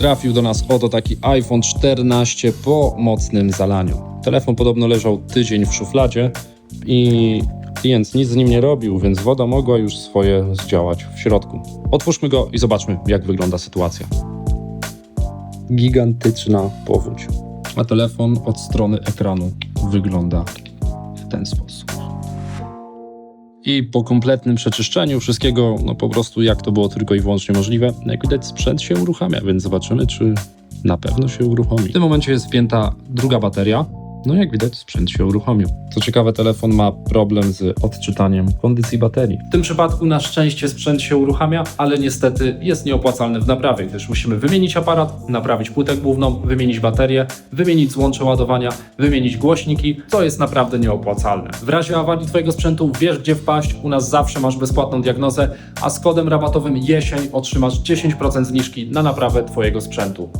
Trafił do nas oto taki iPhone 14 po mocnym zalaniu. Telefon podobno leżał tydzień w szufladzie i klient nic z nim nie robił, więc woda mogła już swoje zdziałać w środku. Otwórzmy go i zobaczmy, jak wygląda sytuacja. Gigantyczna powódź. A telefon od strony ekranu wygląda w ten sposób. I po kompletnym przeczyszczeniu wszystkiego, no po prostu jak to było tylko i wyłącznie możliwe, jak widać sprzęt się uruchamia, więc zobaczymy, czy na pewno się uruchomi. W tym momencie jest wpięta druga bateria. No jak widać sprzęt się uruchomił. Co ciekawe, telefon ma problem z odczytaniem kondycji baterii. W tym przypadku na szczęście sprzęt się uruchamia, ale niestety jest nieopłacalny w naprawie, gdyż musimy wymienić aparat, naprawić płytę główną, wymienić baterię, wymienić złącze ładowania, wymienić głośniki, co jest naprawdę nieopłacalne. W razie awarii Twojego sprzętu wiesz gdzie wpaść, u nas zawsze masz bezpłatną diagnozę, a z kodem rabatowym jesień otrzymasz 10% zniżki na naprawę Twojego sprzętu.